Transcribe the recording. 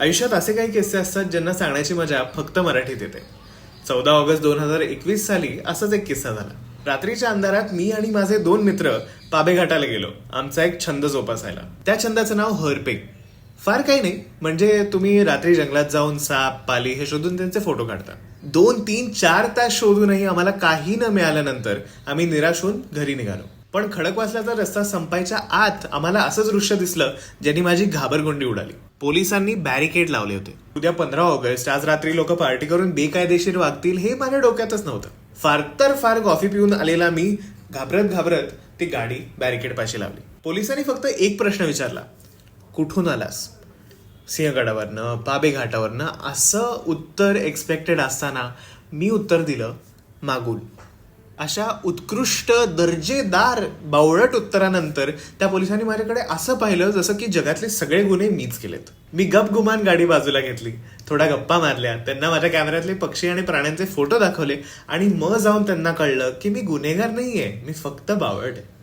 आयुष्यात असे काही किस्से असतात ज्यांना सांगण्याची मजा फक्त मराठीत येते. चौदा ऑगस्ट दोन हजार एकवीस साली असाच एक किस्सा झाला. रात्रीच्या अंधारात मी आणि माझे दोन मित्र पाबेघाटाला गेलो. आमचा एक छंद जोपासायला. त्या छंदाचं नाव हरपेक फार काही नाही म्हणजे तुम्ही रात्री जंगलात जाऊन साप पाली हे शोधून त्यांचे फोटो काढता. दोन तीन चार तास शोधूनही आम्हाला काही न मिळाल्यानंतर आम्ही निराश होऊन घरी निघालो. पण खडकवासल्याचा रस्ता संपायच्या आत आम्हाला असं दृश्य दिसलं ज्यांनी माझी घाबरगुंडी उडाली. पोलिसांनी बॅरिकेड लावले होते. उद्या पंधरा ऑगस्ट आज रात्री लोक पार्टी करून बेकायदेशीर वागतील हे माझ्या डोक्यातच नव्हतं. फार तर फार कॉफी पिऊन आलेला मी घाबरत घाबरत ती गाडी बॅरिकेड पाशी लावली. पोलिसांनी फक्त एक प्रश्न विचारला. कुठून आलास? सिंहगडावरनं पाबे घाटावरनं असं उत्तर एक्सपेक्टेड असताना मी उत्तर दिलं मागून. अशा उत्कृष्ट दर्जेदार बावळट उत्तरानंतर त्या पोलिसांनी माझ्याकडे असं पाहिलं जसं की जगातले सगळे गुन्हे मीच केलेत. मी गपगुमान गाडी बाजूला घेतली. थोडा गप्पा मारल्या. त्यांना माझ्या कॅमेऱ्यातले पक्षी आणि प्राण्यांचे फोटो दाखवले आणि मग जाऊन त्यांना कळलं की मी गुन्हेगार नाहीये. मी फक्त बावळट आहे.